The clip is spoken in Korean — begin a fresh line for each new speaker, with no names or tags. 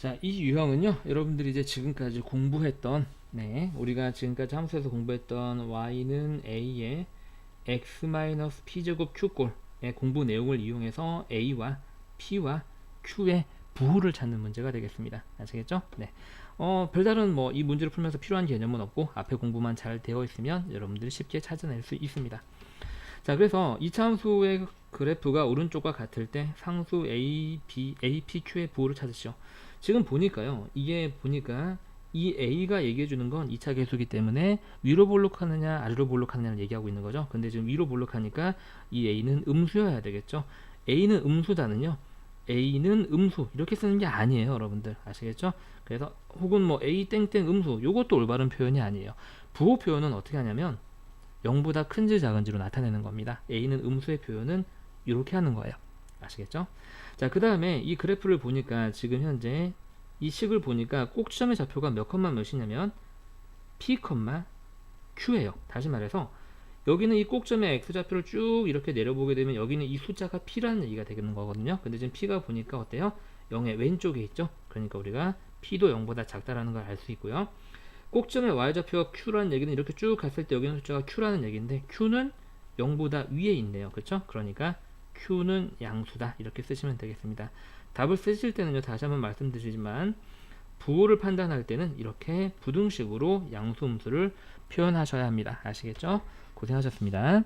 자, 이 유형은요, 여러분들이 이제 지금까지 공부했던, 네, 우리가 지금까지 함수에서 공부했던 y는 a의 x-p제곱 q꼴의 공부 내용을 이용해서 a와 p와 q의 부호를 찾는 문제가 되겠습니다. 아시겠죠? 네. 어, 별다른 뭐 이 문제를 풀면서 필요한 개념은 없고 앞에 공부만 잘 되어 있으면 여러분들이 쉽게 찾아낼 수 있습니다. 자, 그래서 이차 함수의 그래프가 오른쪽과 같을 때 상수 a, b, a, p, q의 부호를 찾으시오. 지금 보니까요. 이게 보니까 이 a가 얘기해 주는 건 2차 계수기 때문에 위로 볼록하느냐 아래로 볼록하느냐를 얘기하고 있는 거죠. 근데 지금 위로 볼록하니까 이 a는 음수여야 되겠죠. a는 음수다는요. a는 음수 이렇게 쓰는 게 아니에요, 여러분들 아시겠죠? 그래서 혹은 뭐 a 땡땡 음수 요것도 올바른 표현이 아니에요. 부호 표현은 어떻게 하냐면 0보다 큰지 작은지로 나타내는 겁니다. a는 음수의 표현은 이렇게 하는 거예요. 아시겠죠? 자, 그 다음에 이 그래프를 보니까 지금 현재 이 식을 보니까 꼭지점의 좌표가 몇 컴마 몇이냐면 p, q예요. 다시 말해서 여기는 이 꼭점의 x좌표를 쭉 이렇게 내려보게 되면 여기는 이 숫자가 p라는 얘기가 되는 거거든요. 근데 지금 p가 보니까 어때요? 0의 왼쪽에 있죠? 그러니까 우리가 p도 0보다 작다라는 걸 알 수 있고요. 꼭점의 y좌표가 q라는 얘기는 이렇게 쭉 갔을 때 여기는 숫자가 q라는 얘기인데 q는 0보다 위에 있네요. 그렇죠? 그러니까 q는 양수다. 이렇게 쓰시면 되겠습니다. 답을 쓰실 때는요. 다시 한번 말씀드리지만 부호를 판단할 때는 이렇게 부등식으로 양수 음수를 표현하셔야 합니다. 아시겠죠? 고생하셨습니다.